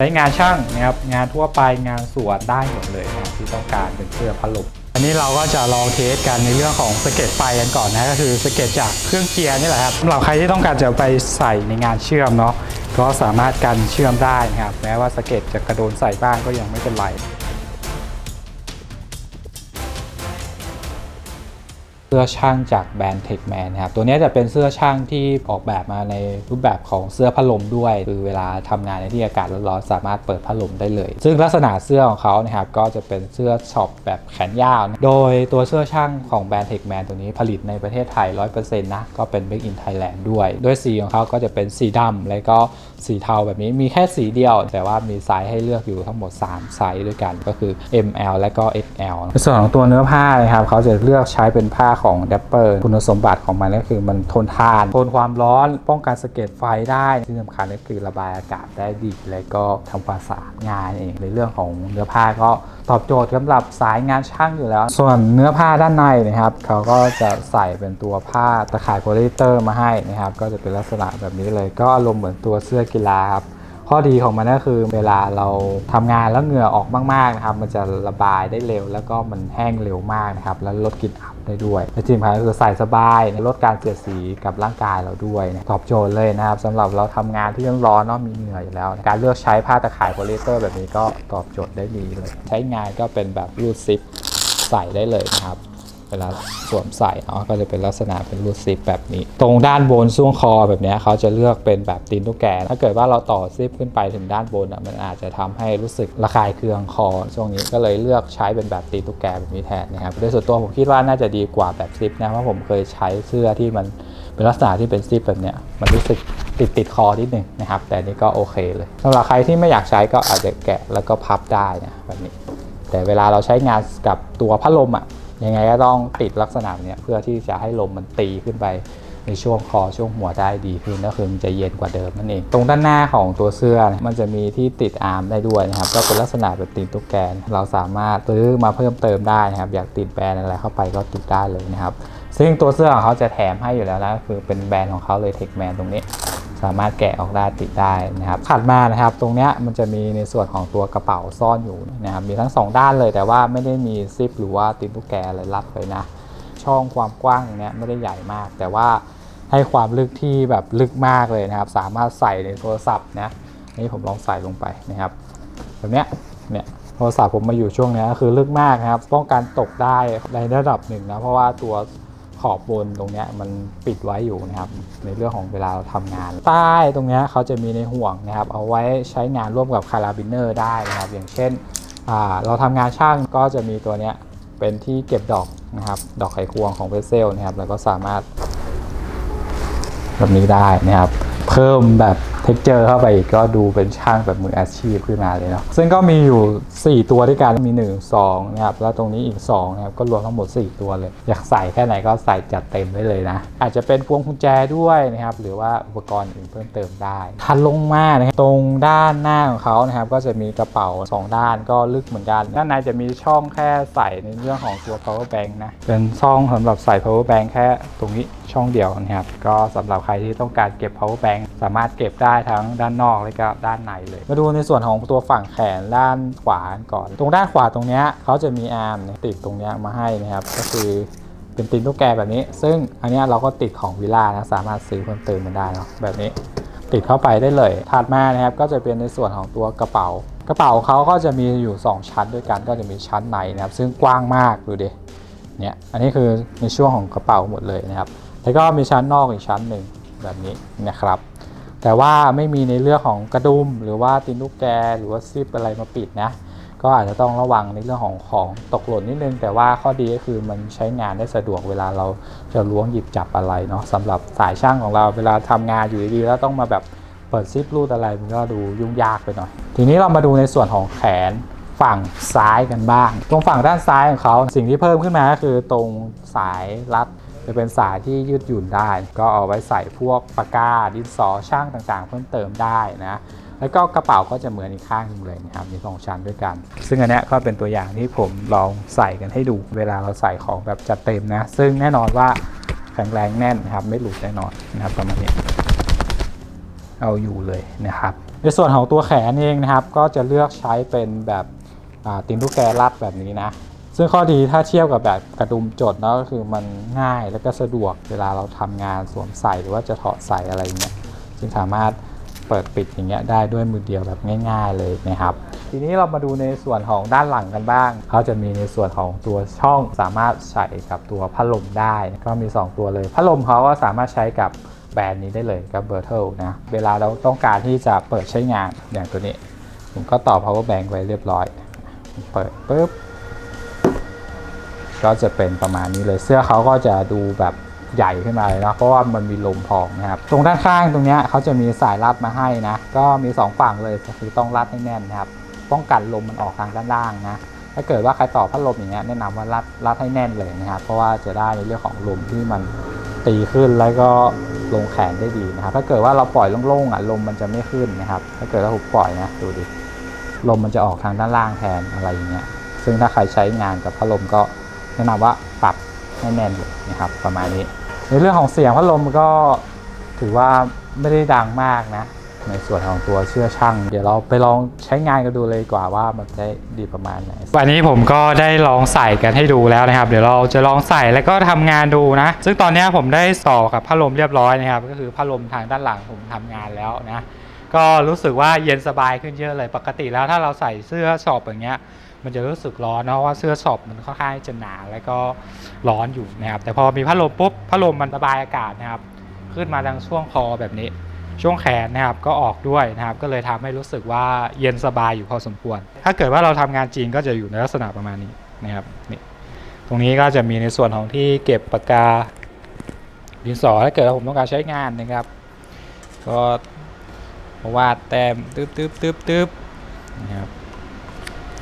ใช้งานช่างนะครับงานทั่วไปงานสวนได้หมดเลยนะที่ต้องการเป็นเสื้อพัดลมอันนี้เราก็จะลองเทสกันในเรื่องของสเก็ตไฟกันก่อนนะก็คือสเก็ตจากเครื่องเกียร์นี่แหละครับสำหรับใครที่ต้องการจะไปใส่ในงานเชื่อมเนาะก็สามารถกันเชื่อมได้นะครับแม้ว่าสเก็ตจะกระโดนใส่บ้างก็ยังไม่เป็นไร เสื้อช่างจากแบรนด์ Techman นะครับตัวนี้จะเป็นเสื้อช่างที่ออกแบบมาในรูปแบบของเสื้อพัดลมด้วย คือเวลาทำงานในที่อากาศร้อนๆสามารถเปิดพัดลมได้เลย ซึ่งลักษณะเสื้อของเขานะครับก็จะเป็นเสื้อช็อปแบบแขนยาวนะโดยตัวเสื้อช่างของแบรนด์ Techman ตัวนี้ผลิตในประเทศไทย 100%นะก็เป็น Make in Thailand ด้วยด้วยสีของเขาก็จะเป็นสีดำแล้วก็สีเทาแบบนี้มีแค่สีเดียว แต่ว่ามีไซส์ให้เลือกอยู่ทั้งหมด 3 ไซส์ด้วยกันก็คือ ML และก็ XL ในส่วนของตัวเนื้อผ้านะครับเขาจะเลือกใช้เป็นผ้าของ d a p p e r คุณสมบัติของมันก็คือมันทนทาน ทนความร้อน ป้องกันสะเก็ดไฟได้ที่สำคัญก็คือระบายอากาศได้ดี และก็ทำความสะอาดงานเองในเรื่องของเนื้อผ้าก็ตอบโจทย์สำหรับสายงานช่างอยู่แล้ว ส่วนเนื้อผ้าด้านในนะครับ เขาก็จะใส่เป็นตัวผ้าตะข่ายโพลีเตอร์มาให้นะครับ ก็จะเป็นลักษณะแบบนี้เลย ก็อารมณ์เหมือนตัวเสื้อกีฬาครับ ข้อดีของมันก็คือเวลาเราทำงานแล้วเหงื่อออกมากๆนะครับมันจะระบายได้เร็ว แล้วก็มันแห้งเร็วมากนะครับแล้วลดกลิ่นอับได้ด้วยและที่สำคัญก็คือใส่สบายลดการเสียดสีกับร่างกายเราด้วยตอบโจทย์เลยนะครับสำหรับเราทำงานที่ร้อนเนาะมีเหงื่ออยู่แล้ว การเลือกใช้ผ้าตะข่ายโพลีเตอร์แบบนี้ก็ตอบโจทย์ได้ดีเลย ใช้งานก็เป็นแบบรูดซิปใส่ได้เลยนะครับ เวลาสวมใส่เนาะก็จะเป็นลักษณะเป็นรูดซิปแบบนี้ ตรงด้านบนช่วงคอแบบนี้เขาจะเลือกเป็นแบบตีนตุ๊กแก ถ้าเกิดว่าเราต่อซิปขึ้นไปถึงด้านบนอะมันอาจจะทำให้รู้สึกระคายเคืองคอ ช่วงนี้ก็เลยเลือกใช้เป็นแบบตีนตุ๊กแกแบบนี้แทนนะครับโดยส่วนตัวผมคิดว่าน่าจะดีกว่าแบบซิปนะเพราะผมเคยใช้เสื้อที่มันเป็นลักษณะที่เป็นซิปแบบเนี้ยมันรู้สึกติดติดคอนิดหนึ่งนะครับ แต่นี่ก็โอเคเลยสำหรับใครที่ไม่อยากใช้ก็อาจจะแกะแล้วก็พับได้นะแบบนี้ แต่เวลาเราใช้งานกับตัวพัดลมอะ ยังไงก็ต้องติดลักษณะเนี้ยเพื่อที่จะให้ลมมันตีขึ้นไปในช่วงคอช่วงหัวได้ดีขึ้นก็คือมันจะเย็นกว่าเดิมนั่นเอง ตรงด้านหน้าของตัวเสื้อเนี่ยมันจะมีที่ติดอาร์มได้ด้วยนะครับก็เป็นลักษณะแบบติดตุ๊กแกน เราสามารถซื้อมาเพิ่มเติมได้นะครับ อยากติดแบรนด์อะไรเข้าไปก็ติดได้เลยนะครับ ซึ่งตัวเสื้อของเขาจะแถมให้อยู่แล้วนะก็คือเป็นแบรนด์ของเขาเลยเทคแมนตรงนี้ สามารถแกะออกได้ติดได้นะครับถัดมานะครับตรงเนี้ยมันจะมีในส่วนของตัวกระเป๋าซ่อนอยู่นะครับมีทั้ง 2 ด้านเลยแต่ว่าไม่ได้มีซิปหรือว่าติดลูกแกอะไรรัดเลยนะช่องความกว้างเนี้ยไม่ได้ใหญ่มาก แต่ว่าให้ความลึกที่แบบลึกมากเลยนะครับ สามารถใส่ในโทรศัพท์นะนี่ผมลองใส่ลงไปนะครับแบบเนี้ยเนี่ยโทรศัพท์ผมมาอยู่ช่วงเนี้ยก็คือลึกมากนะครับ ป้องกันตกได้ในระดับหนึ่งนะเพราะว่าตัว ขอบบนตรงนี้มันปิดไว้อยู่นะครับในเรื่องของเวลาเราทำงาน ใต้ตรงนี้เขาจะมีในห่วงนะครับ เอาไว้ใช้งานร่วมกับคาราบินเนอร์ได้นะครับ อย่างเช่นเราทำงานช่างก็จะมีตัวนี้เป็นที่เก็บดอกนะครับ ดอกไขควงของเวสเซลนะครับ แล้วก็สามารถแบบนี้ได้นะครับ เพิ่มแบบท็กเจอร์เข้าไปอีกก็ดูเป็นช่างแบบมืออาชีพขึ้นมาเลยเนาะซึ่งก็มีอยู่ 4 ตัวด้วยกันมี 1 2นะครับแล้วตรงนี้อีก2นะครับก็รวมทั้งหมด 4 ตัวเลย อยากใส่แค่ไหนก็ใส่จัดเต็มได้เลยนะ อาจจะเป็นพวงกุญแจด้วยนะครับหรือว่าอุปกรณ์อื่นเพิ่มเติมได้ทันลงมานะครับตรงด้านหน้าของเขานะครับก็จะมีกระเป๋า 2 ด้านก็ลึกเหมือนกัน ด้านในจะมีช่องแค่ใส่ในเรื่องของตัว power bank นะเป็นช่องสำหรับใส่ power bank แค่ตรงนี้ช่องเดียวนะครับก็สำหรับใครที่ต้องการเก็บ power bank สามารถเก็บได้ทั้งด้านนอกและก็ด้านในเลย มาดูในส่วนของตัวฝั่งแขนด้านขวาก่อน ตรงด้านขวาตรงนี้เขาจะมีอาร์มติดตรงนี้มาให้นะครับ ก็คือเป็นตีนตุ๊กแกแบบนี้ ซึ่งอันนี้เราก็ติดของวิลล่านะสามารถซื้อเพิ่มเติมมันได้เนาะแบบนี้ติดเข้าไปได้เลย ถัดมานะครับก็จะเป็นในส่วนของตัวกระเป๋า กระเป๋าเขาก็จะมีอยู่ 2 ชั้นด้วยกันก็จะมีชั้นในนะครับ ซึ่งกว้างมากดูดิเนี่ยอันนี้คือในช่วงของกระเป๋าหมดเลยนะครับ แล้วก็มีชั้นนอกอีกชั้นหนึ่งแบบนี้นะครับ แต่ว่าไม่มีในเรื่องของกระดุม หรือว่าตีนลูกแกหรือว่าซิปอะไรมาปิดนะ ก็อาจจะต้องระวังในเรื่องของของตกหล่นนิดนึง แต่ว่าข้อดีก็คือมันใช้งานได้สะดวกเวลาเราจะล้วงหยิบจับอะไรเนาะสำหรับสายช่างของเราเวลาทำงานอยู่ดีๆแล้วต้องมาแบบเปิดซิปรูดอะไรมันก็ดูยุ่งยากไปหน่อย ทีนี้เรามาดูในส่วนของแขนฝั่งซ้ายกันบ้าง ตรงฝั่งด้านซ้ายของเขาสิ่งที่เพิ่มขึ้นมาก็คือตรงสายรัด จะเป็นสายที่ยืดหยุ่นได้ ก็เอาไว้ใส่พวกปากกาดินสอช่างต่างๆ เพิ่มเติมได้นะแล้วก็กระเป๋าก็จะเหมือนอีกข้างนึงเลยนะครับ มีสองชั้นด้วยกัน ซึ่งอันนี้ก็เป็นตัวอย่างที่ผมลองใส่กันให้ดู เวลาเราใส่ของแบบจัดเต็มนะ ซึ่งแน่นอนว่าแข็งแรงแน่นนะครับ ไม่หลุดแน่นอนนะครับประมาณนี้ เอาอยู่เลยนะครับ ในส่วนของตัวแขนเองนะครับ ก็จะเลือกใช้เป็นแบบตีนลูกแกรัดแบบนี้นะ ซึ่งข้อดีถ้าเทียบกับแบบกระดุมจดเนาะก็คือมันง่ายแล้วก็สะดวกเวลาเราทำงานสวมใส่หรือว่าจะถอดใส่อะไรเงี้ยซึ่งสามารถเปิดปิดอย่างเงี้ยได้ด้วยมือเดียวแบบง่าย ๆเลยนะครับ ทีนี้เรามาดูในส่วนของด้านหลังกันบ้าง เขาจะมีในส่วนของตัวช่องสามารถใส่กับตัวพัดลมได้ ก็มี 2 ตัวเลย พัดลมเขาก็สามารถใช้กับแบรนด์นี้ได้เลยกับเบอร์เทลนะ เวลาเราต้องการที่จะเปิดใช้งานอย่างตัวนี้ ผมก็ต่อ power bank ไว้เรียบร้อย เปิดปุ๊บ ก็จะเป็นประมาณนี้เลยเสื้อเขาก็จะดูแบบใหญ่ขึ้นมาเลยนะเพราะว่ามันมีลมพองนะครับ ตรงด้านข้างตรงนี้เขาจะมีสายรัดมาให้นะ ก็มี 2 ฝั่งเลยคือต้องรัดให้แน่นนะครับ ป้องกันลมมันออกทางด้านล่างนะ ถ้าเกิดว่าใครต่อพัดลมอย่างเงี้ยแนะนำว่ารัดรัดให้แน่นเลยนะครับ เพราะว่าจะได้ในเรื่องของลมที่มันตีขึ้นแล้วก็ลงแขนได้ดีนะครับ ถ้าเกิดว่าเราปล่อยโล่งๆอะลมมันจะไม่ขึ้นนะครับ ถ้าเกิดว่าผมปล่อยนะดูดิ ลมมันจะออกทางด้านล่างแทนอะไรอย่างเงี้ย ซึ่งถ้าใครใช้งานกับพัดลมก็ แนะนำว่าปรับให้แน่นนะครับประมาณนี้ ในเรื่องของเสียงพัดลมก็ถือว่าไม่ได้ดังมากนะ ในส่วนของตัวเชื่อช่าง เดี๋ยวเราไปลองใช้งานกันดูเลยกว่าว่ามันได้ดีประมาณไหน วันนี้ผมก็ได้ลองใส่กันให้ดูแล้วนะครับ เดี๋ยวเราจะลองใส่แล้วก็ทำงานดูนะ ซึ่งตอนนี้ผมได้ต่อกับพัดลมเรียบร้อยนะครับ ก็คือพัดลมทางด้านหลังผมทำงานแล้วนะ ก็รู้สึกว่าเย็นสบายขึ้นเยอะเลย ปกติแล้วถ้าเราใส่เสื้อช็อปอย่างเงี้ย มันจะรู้สึกร้อนเนาะว่าเสื้อช็อปมันค่อนข้างจะหนาแล้วก็ร้อนอยู่นะครับ แต่พอมีพัดลมปุ๊บพัดลมมันระบายอากาศนะครับ ขึ้นมาทางช่วงคอแบบนี้ ช่วงแขนนะครับก็ออกด้วยนะครับ ก็เลยทำให้รู้สึกว่าเย็นสบายอยู่พอสมควร ถ้าเกิดว่าเราทำงานจริงก็จะอยู่ในลักษณะประมาณนี้นะครับนี่ตรงนี้ก็จะมีในส่วนของที่เก็บปากกาดินสอถ้าเกิดว่าผมต้องการใช้งานนะครับ ก็วาดแต้มตึ๊บตึ๊บตึ๊บตึ๊บนะครับ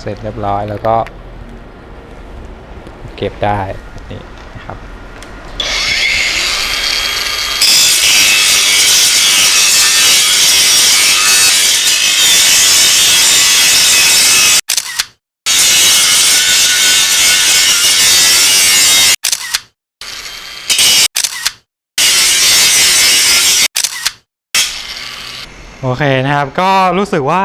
เสร็จเรียบร้อยแล้วก็เก็บได้นี้นะครับโอเคนะครับ ก็รู้สึกว่า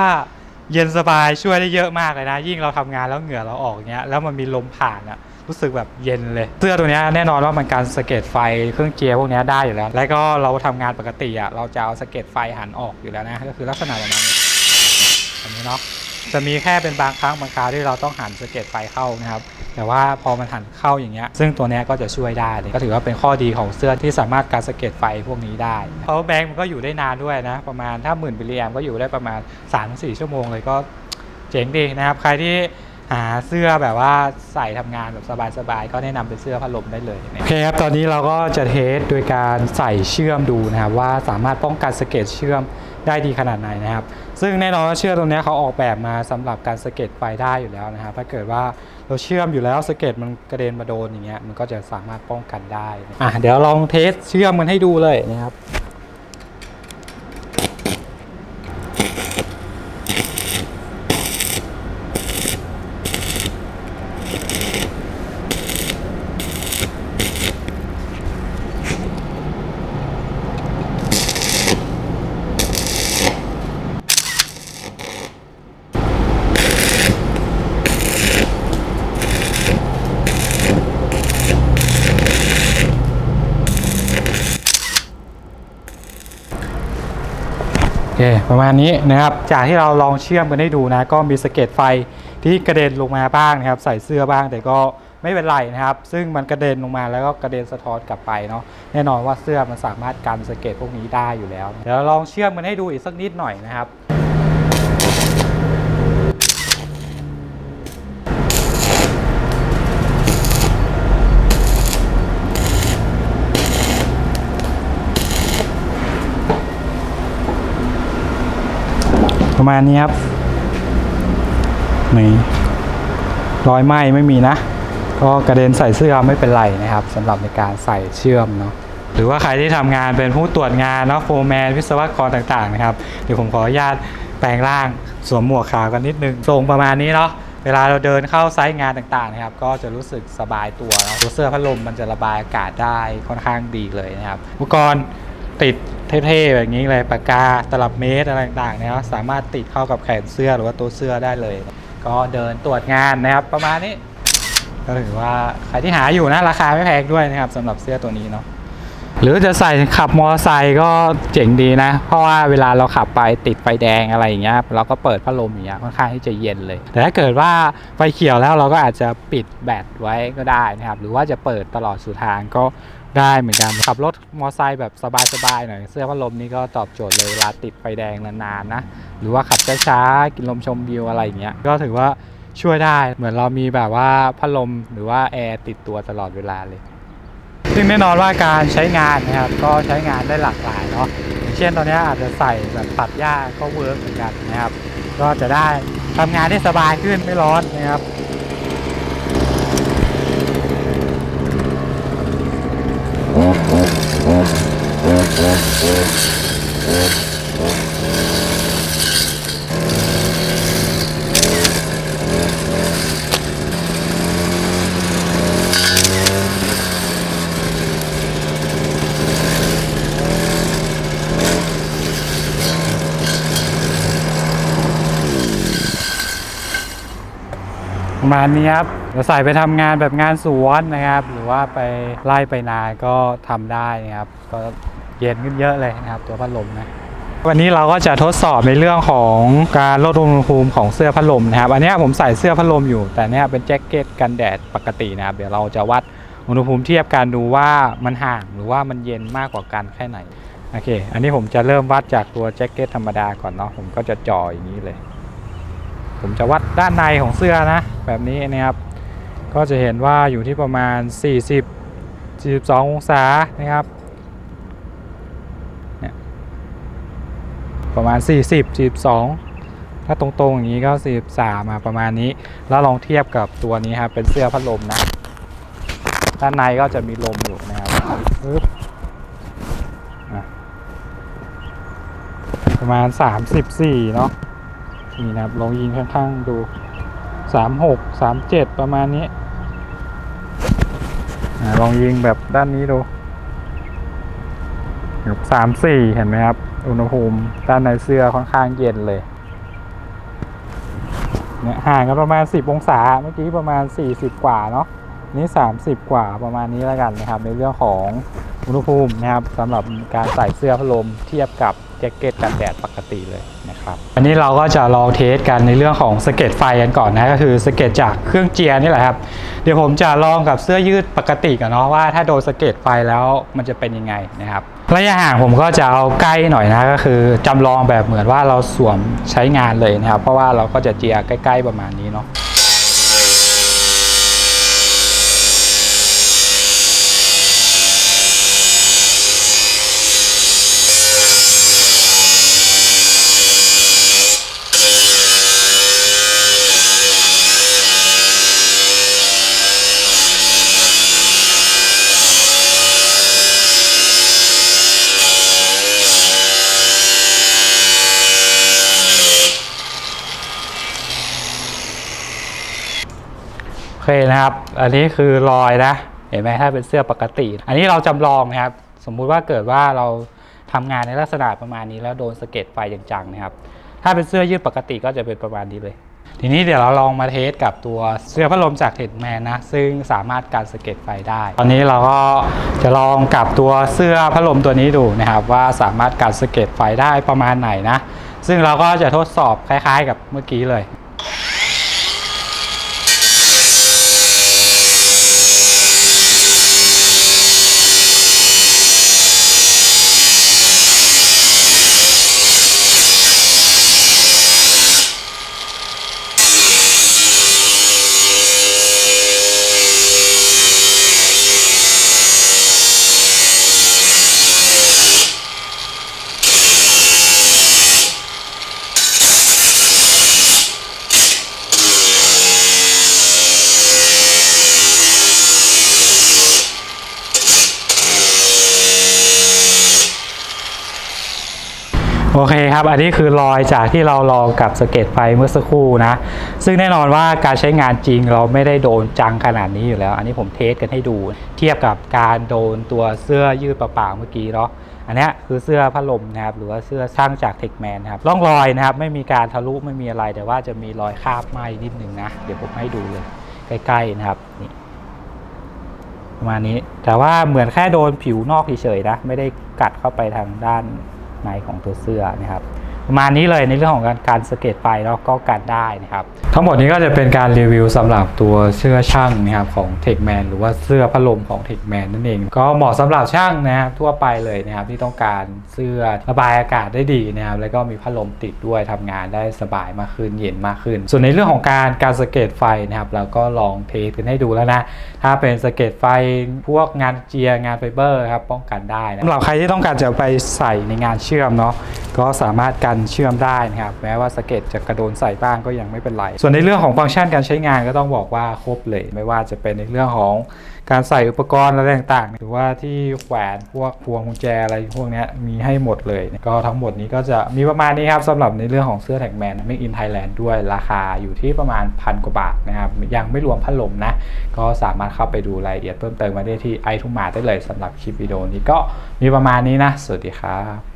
เย็นสบายช่วยได้เยอะมากเลยนะ ยิ่งเราทำงานแล้วเหงื่อเราออกเงี้ยแล้วมันมีลมผ่านอะรู้สึกแบบเย็นเลย เสื้อตัวเนี้ยแน่นอนว่ามันการสเก็ตไฟเครื่องเจียร์พวกเนี้ยได้อยู่แล้ว และก็เราทำงานปกติอะเราจะเอาสเก็ตไฟหันออกอยู่แล้วนะ ก็คือลักษณะแบบนี้แบบนี้เนาะ จะมีแค่เป็นบางครั้งบางคราวที่เราต้องหันสเก็ดไฟเข้านะครับ แต่ว่าพอมันหันเข้าอย่างเงี้ย ซึ่งตัวนี้ก็จะช่วยได้เลยก็ถือว่าเป็นข้อดีของเสื้อที่สามารถการสเก็ดไฟพวกนี้ได้ power bank มันก็อยู่ได้นานด้วยนะ ประมาณถ้าหมื่นมิลลิแอมก็อยู่ได้ประมาณ3-4ชั่วโมงเลยก็เจ๋งดีนะครับใครที่หาเสื้อแบบว่าใส่ทำงานแบบสบายๆ ก็แนะนำเป็นเสื้อพัดลมได้เลยโอเคครับ ตอนนี้เราก็จะเทสโดยการใส่เชื่อมดูนะครับว่าสามารถป้องกันสะเก็ดเชื่อม ได้ดีขนาดไหนนะครับ ซึ่งแน่นอนว่าเชือกตรงนี้เขาออกแบบมาสำหรับการสะเก็ดไฟได้อยู่แล้วนะครับ ถ้าเกิดว่าเราเชื่อมอยู่แล้วสะเก็ดมันกระเด็นมาโดนอย่างเงี้ยมันก็จะสามารถป้องกันได้อะเดี๋ยวลองเทสเชื่อมมันให้ดูเลยนะครับ ประมาณนี้นะครับ จากที่เราลองเชื่อมกันให้ดูนะ ก็มีสะเก็ดไฟที่กระเด็นลงมาบ้างนะครับ ใส่เสื้อบ้างแต่ก็ไม่เป็นไรนะครับ ซึ่งมันกระเด็นลงมาแล้วก็กระเด็นสะท้อนกลับไปเนาะแน่นอนว่าเสื้อมันสามารถกันสะเก็ดพวกนี้ได้อยู่แล้วเดี๋ยวลองเชื่อมกันให้ดูอีกสักนิดหน่อยนะครับ ประมาณนี้ครับนี่รอยไหม้ไม่มีนะ ก็กระเด็นใส่เสื้อไม่เป็นไรนะครับสำหรับในการใส่เชื่อมเนาะหรือว่าใครที่ทำงานเป็นผู้ตรวจงานเนาะโฟร์แมนวิศวกรต่างๆนะครับเดี๋ยวผมขออนุญาตแปลงร่างสวมหมวกขาวกันนิดนึงทรงประมาณนี้เนาะเวลาเราเดินเข้าไซต์งานต่างๆนะครับ ก็จะรู้สึกสบายตัวเนาะตัวเสื้อพัดลมมันจะระบายอากาศได้ค่อนข้างดีเลยนะครับอุปกรณ์ ติดเท่ๆแบบนี้เลยปากกาตลับเมตรอะไรต่างๆนะครับสามารถติดเข้ากับแขนเสื้อหรือว่าตัวเสื้อได้เลย ก็เดินตรวจงานนะครับ ประมาณนี้ก็ถือว่าใครที่หาอยู่นะราคาไม่แพงด้วยนะครับสำหรับเสื้อตัวนี้เนาะหรือจะใส่ขับมอเตอร์ไซค์ก็เจ๋งดีนะ เพราะว่าเวลาเราขับไปติดไฟแดงอะไรอย่างเงี้ยเราก็เปิดพัดลมอย่างเงี้ยค่อนข้างที่จะเย็นเลย แต่ถ้าเกิดว่าไฟเขียวแล้วเราก็อาจจะปิดแบตไว้ก็ได้นะครับ หรือว่าจะเปิดตลอดสู่ทางก็ ได้เหมือนกันขับรถมอไซค์แบบสบายๆหน่อยเสื้อพัดลมนี่ก็ตอบโจทย์เลยเวลาติดไฟแดงนานๆนะ หรือว่าขับช้าๆกินลมชมวิวอะไรอย่างเงี้ยก็ถือว่าช่วยได้เหมือนเรามีแบบว่าพัดลมหรือว่าแอร์ติดตัวตลอดเวลาเลย ซึ่งแน่นอนว่าการใช้งานนะครับก็ใช้งานได้หลากหลายเนาะอย่างเช่นตอนนี้อาจจะใส่แบบปัดหญ้าก็เวิร์กเหมือนกันนะครับ ก็จะได้ทำงานได้สบายขึ้นไม่ร้อนนะครับ ประมาณนี้ครับเราใส่ไปทำงานแบบงานสวนนะครับ หรือว่าไปไล่ไปนาก็ทำได้นะครับ ก็ เย็นขึ้นเยอะเลยนะครับ ตัวพัดลมนะวันนี้เราก็จะทดสอบในเรื่องของการลดอุณหภูมิของเสื้อพัดลมนะครับ อันนี้ผมใส่เสื้อพัดลมอยู่ แต่เนี้ยเป็นแจ็คเก็ตกันแดดปกตินะครับ เดี๋ยวเราจะวัดอุณหภูมิเทียบกันดูว่ามันห่างหรือว่ามันเย็นมากกว่ากันแค่ไหน โอเค อันนี้ผมจะเริ่มวัดจากตัวแจ็คเก็ตธรรมดาก่อนเนาะ ผมก็จะจ่ออย่างนี้เลย ผมจะวัดด้านในของเสื้อนะ แบบนี้นะครับ ก็จะเห็นว่าอยู่ที่ประมาณ 40 42 องศานะครับเนี่ย ประมาณ 40 42 ถ้าตรงๆอย่างนี้ก็ 43มาประมาณนี้ แล้วลองเทียบกับตัวนี้ครับเป็นเสื้อพัดลมนะ ด้านในก็จะมีลมอยู่นะครับปึ๊บประมาณ 34 เนาะนี่นะครับลองยิงข้างๆดูสามหกสามเจ็ดประมาณนี้ลองยิงแบบด้านนี้ดูสามสี่เห็นไหมครับ อุณหภูมิด้านในเสื้อค่อนข้างเย็นเลยเนี่ยห่างกันประมาณ 10 องศาเมื่อกี้ประมาณ 40 กว่าเนาะนี่30 กว่าประมาณนี้แล้วกันนะครับ ในเรื่องของอุณหภูมินะครับสำหรับการใส่เสื้อพัดลมเทียบกับแจ็คเก็ตกันแดดปกติเลยนะครับอันนี้เราก็จะลองเทสกันในเรื่องของสเก็ตไฟกันก่อนนะก็คือสเก็ตจากเครื่องเจียนี่แหละครับเดี๋ยวผมจะลองกับเสื้อยืดปกติกันเนาะว่าถ้าโดนสเก็ตไฟแล้วมันจะเป็นยังไงนะครับ ระยะห่างผมก็จะเอาใกล้หน่อยนะก็คือจำลองแบบเหมือนว่าเราสวมใช้งานเลยนะครับ เพราะว่าเราก็จะเจียใกล้ ๆประมาณนี้เนาะ เคนะครับ อันนี้คือรอยนะ เห็นไหมถ้าเป็นเสื้อปกติ อันนี้เราจำลองนะครับ สมมุติว่าเกิดว่าเราทำงานในลักษณะประมาณนี้แล้วโดนสะเก็ดไฟอย่างจังนะครับ ถ้าเป็นเสื้อยืดปกติก็จะเป็นประมาณนี้เลย ทีนี้เดี๋ยวเราลองมาเทสกับตัวเสื้อพัดลมจากเทดแมนนะ ซึ่งสามารถการสะเก็ดไฟได้ ตอนนี้เราก็จะลองกับตัวเสื้อพัดลมตัวนี้ดูนะครับ ว่าสามารถการสะเก็ดไฟได้ประมาณไหนนะ ซึ่งเราก็จะทดสอบคล้าย ๆ กับเมื่อกี้เลย ครับ อันนี้คือรอยจากที่เราลองกับสเก็ตไฟเมื่อสักครู่นะ ซึ่งแน่นอนว่าการใช้งานจริงเราไม่ได้โดนจังขนาดนี้อยู่แล้ว อันนี้ผมเทสกันให้ดู เทียบกับการโดนตัวเสื้อยืดเปล่าๆเมื่อกี้เนาะอันนี้คือเสื้อพัดลมนะครับหรือว่าเสื้อช่างจากเทคแมนนะครับร่องรอยนะครับไม่มีการทะลุไม่มีอะไรแต่ว่าจะมีรอยคราบไหม้นิดนึงนะเดี๋ยวผมให้ดูเลยใกล้ๆนะครับนี่ประมาณนี้แต่ว่าเหมือนแค่โดนผิวนอกเฉยๆนะไม่ได้กัดเข้าไปทางด้าน ในของตัวเสื้อนะครับ ประมาณนี้เลยในเรื่องของการการสเก็ตไฟแล้วก็การได้นะครับ ทั้งหมดนี้ก็จะเป็นการรีวิวสำหรับตัวเสื้อช่างนะครับของ t e c h m a n หรือว่าเสื้อพัดลมของ t e c h m a n นั่นเอง ก็เหมาะสำหรับช่างนะครับทั่วไปเลยนะครับที่ต้องการเสื้อระบายอากาศได้ดีนะครับแล้วก็มีพัดลมติดด้วยทำงานได้สบายมากขึ้นเย็นมากขึ้น ส่วนในเรื่องของการการสเก็ตไฟนะครับเราก็ลองเทสกันให้ดูแล้วนะถ้าเป็นสเก็ตไฟพวกงานเจียร์งานไฟเบอร์ครับป้องกันได้นะสำหรับใครที่ต้องการจะไปใส่ในงานเชื่อมเนาะก็สามารถกันเชื่อมได้นะครับแม้ว่าสเก็ตจะกระโดนใส่บ้างก็ยังไม่เป็นไร ส่วนในเรื่องของฟังก์ชันการใช้งานก็ต้องบอกว่าครบเลย ไม่ว่าจะเป็นในเรื่องของการใส่อุปกรณ์อะไรต่างๆ หรือว่าที่แขวนพวกพวงกุญแจอะไรพวกนี้มีให้หมดเลย ก็ทั้งหมดนี้ก็จะมีประมาณนี้ครับสำหรับในเรื่องของเสื้อแท็กแมน Make in Thailand ด้วยราคาอยู่ที่ประมาณพันกว่าบาทนะครับยังไม่รวมพัดลมนะ ก็สามารถเข้าไปดูรายละเอียดเพิ่มเติมมาได้ที่ไอทุมาได้เลยสำหรับคลิปวิดีโอนี้ก็มีประมาณนี้นะ สวัสดีครับ